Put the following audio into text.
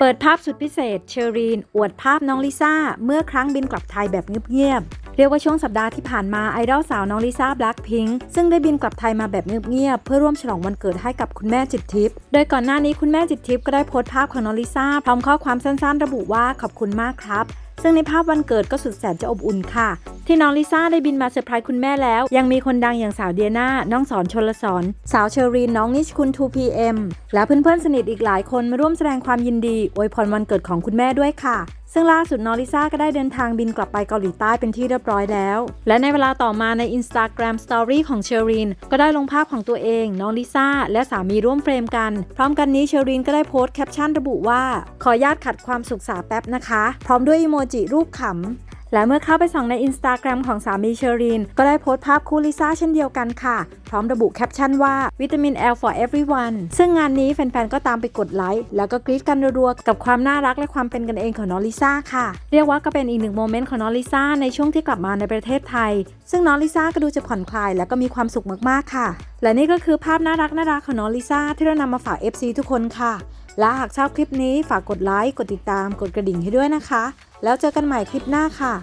เปิดภาพสุดพิเศษ เชอรีน อวดภาพน้องลิซ่า เมื่อครั้งบินกลับไทยแบบเงียบๆเรียกว่าช่วงสัปดาห์ที่ผ่านมาไอดอลสาวน้องลิซ่าแบล็ k พิงซึ่งได้บินกลับไทยมาแบบเงียบๆเพื่อร่วมฉลองวันเกิดให้กับคุณแม่จิตทิพย์โดยก่อนหน้านี้คุณแม่จิตทิพย์ก็ได้โพสต์ภาพของน้องลิซ่าพร้อมข้อความสั้นๆ ระบุว่าขอบคุณมากครับซึ่งในภาพวันเกิดก็สุดแสนจะอบอุ่นค่ะ ที่น้องลิซ่าได้บินมาเซอร์ไพรส์คุณแม่แล้ว ยังมีคนดังอย่างสาวเดียนาน้องสอนชนลสอนสาวเชอรีนน้องนิชคุณ 2PM และเพื่อนๆสนิทอีกหลายคนมาร่วมแสดงความยินดีอวยพรวันเกิดของคุณแม่ด้วยค่ะซึ่งล่าสุดน้องลิซ่าก็ได้เดินทางบินกลับไปเกาหลีใต้เป็นที่เรียบร้อยแล้ว และในเวลาต่อมาใน Instagram Story ของเชอรีน ก็ได้ลงภาพของตัวเอง น้องลิซ่า และสามีร่วมเฟรมกัน พร้อมกันนี้เชอรีนก็ได้โพสต์แคปชั่นระบุว่า ขอญาตขัดความสุขสาแป๊บนะคะ พร้อมด้วยอีโมจิรูปขำ และเมื่อเข้าไปส่องใน Instagram ของสามีเชอรีน ก็ได้โพสต์ภาพคู่ลิซ่าเช่นเดียวกันค่ะ พร้อมระบุแคปชั่นว่าวิตามิน L for everyone ซึ่งงานนี้แฟนๆ ก็ตามไปกดไลค์ แล้วก็กรี๊ดกันรัวๆ กับความน่ารักและความเป็นกันเองของน้องลิซ่าค่ะ เรียกว่าก็เป็นอีกหนึ่งโมเมนต์ของน้องลิซ่าในช่วงที่กลับมาในประเทศไทย ซึ่งน้องลิซ่าก็ดูจะผ่อนคลายและก็มีความสุขมากๆค่ะ และนี่ก็คือภาพน่ารักน่ารักของน้องลิซ่าที่เรานำมาฝาก FC ทุกคนค่ะ และหากชอบคลิปนี้ฝากกดไลค์กดติดตามกดกระดิ่งให้ด้วยนะคะ แล้วเจอกันใหม่คลิปหน้าค่ะ